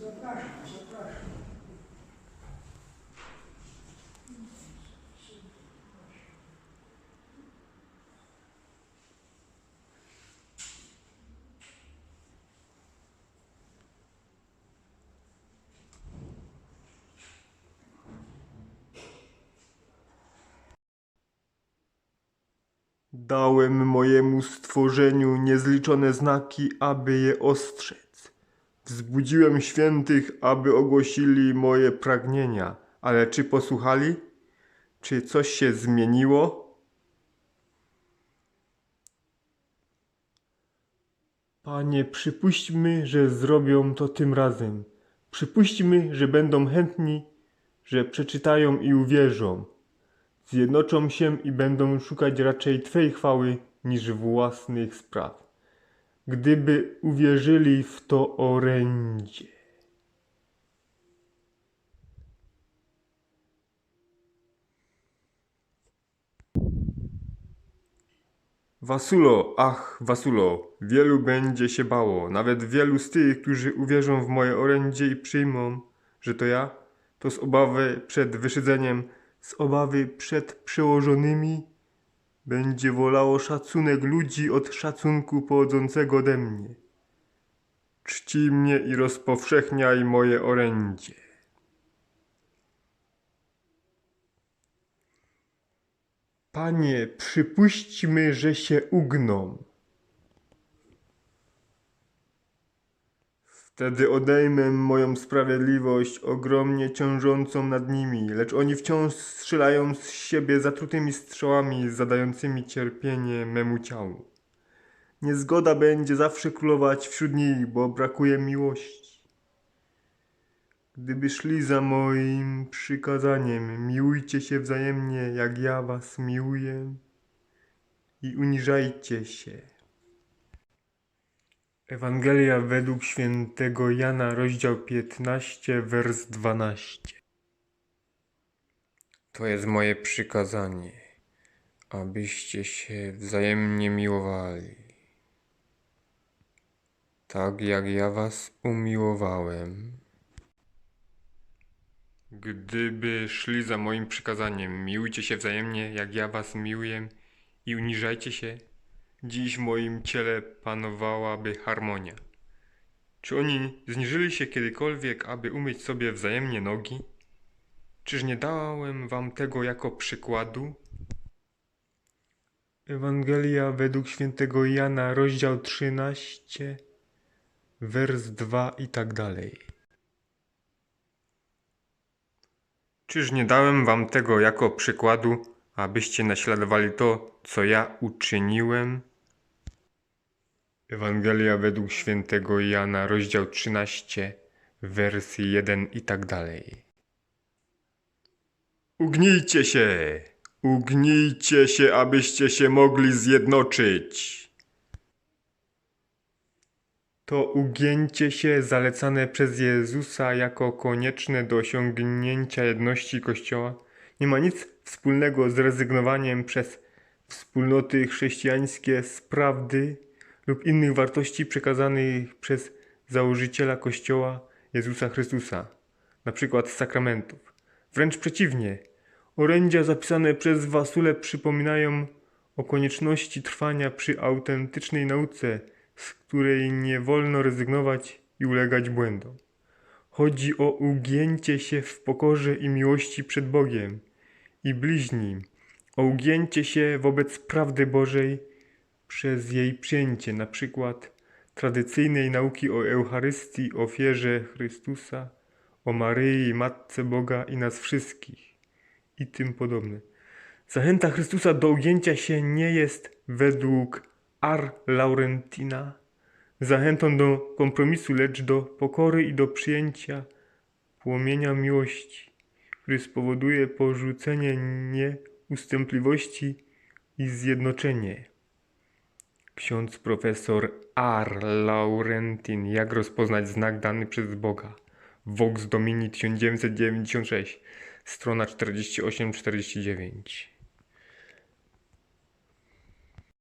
Zapraszam. Dałem mojemu stworzeniu niezliczone znaki, aby je ostrzec. Wzbudziłem świętych, aby ogłosili moje pragnienia, ale czy posłuchali? Czy coś się zmieniło? Panie, przypuśćmy, że zrobią to tym razem. Przypuśćmy, że będą chętni, że przeczytają i uwierzą. Zjednoczą się i będą szukać raczej Twej chwały niż własnych spraw. Gdyby uwierzyli w to orędzie. Wasulo, ach, Wasulo, wielu będzie się bało, nawet wielu z tych, którzy uwierzą w moje orędzie i przyjmą, że to ja, to z obawy przed wyszydzeniem, z obawy przed przełożonymi, będzie wolało szacunek ludzi od szacunku pochodzącego ode mnie. Czci mnie i rozpowszechniaj moje orędzie. Panie, przypuśćmy, że się ugną. Wtedy odejmę moją sprawiedliwość ogromnie ciążącą nad nimi, lecz oni wciąż strzelają z siebie zatrutymi strzałami zadającymi cierpienie memu ciału. Niezgoda będzie zawsze królować wśród nich, bo brakuje miłości. Gdyby szli za moim przykazaniem, miłujcie się wzajemnie, jak ja was miłuję i uniżajcie się. Ewangelia według świętego Jana, rozdział 15, wers 12. To jest moje przykazanie, abyście się wzajemnie miłowali. Tak jak ja was umiłowałem. Gdyby szli za moim przykazaniem, miłujcie się wzajemnie, jak ja was miłuję i uniżajcie się, dziś w moim ciele panowałaby harmonia. Czy oni zniżyli się kiedykolwiek, aby umyć sobie wzajemnie nogi? Czyż nie dałem wam tego jako przykładu? Ewangelia według świętego Jana, rozdział 13, wers 2 i tak dalej. Czyż nie dałem wam tego jako przykładu, abyście naśladowali to, co ja uczyniłem? Ewangelia według świętego Jana, rozdział 13, wersy 1 i tak dalej. Ugnijcie się! Ugnijcie się, abyście się mogli zjednoczyć! To ugięcie się zalecane przez Jezusa jako konieczne do osiągnięcia jedności Kościoła nie ma nic wspólnego z rezygnowaniem przez wspólnoty chrześcijańskie z prawdy lub innych wartości przekazanych przez założyciela Kościoła Jezusa Chrystusa, z sakramentów. Wręcz przeciwnie, orędzia zapisane przez Wasule przypominają o konieczności trwania przy autentycznej nauce, z której nie wolno rezygnować i ulegać błędom. Chodzi o ugięcie się w pokorze i miłości przed Bogiem i bliźnim, o ugięcie się wobec prawdy Bożej przez jej przyjęcie, na przykład tradycyjnej nauki o Eucharystii, ofierze Chrystusa, o Maryi, Matce Boga i nas wszystkich i tym podobne. Zachęta Chrystusa do ugięcia się nie jest według Ar Laurentina zachętą do kompromisu, lecz do pokory i do przyjęcia płomienia miłości, który spowoduje porzucenie nieustępliwości i zjednoczenie. Ksiądz profesor R. Laurentin. Jak rozpoznać znak dany przez Boga? Vox Domini 1996, strona 48-49.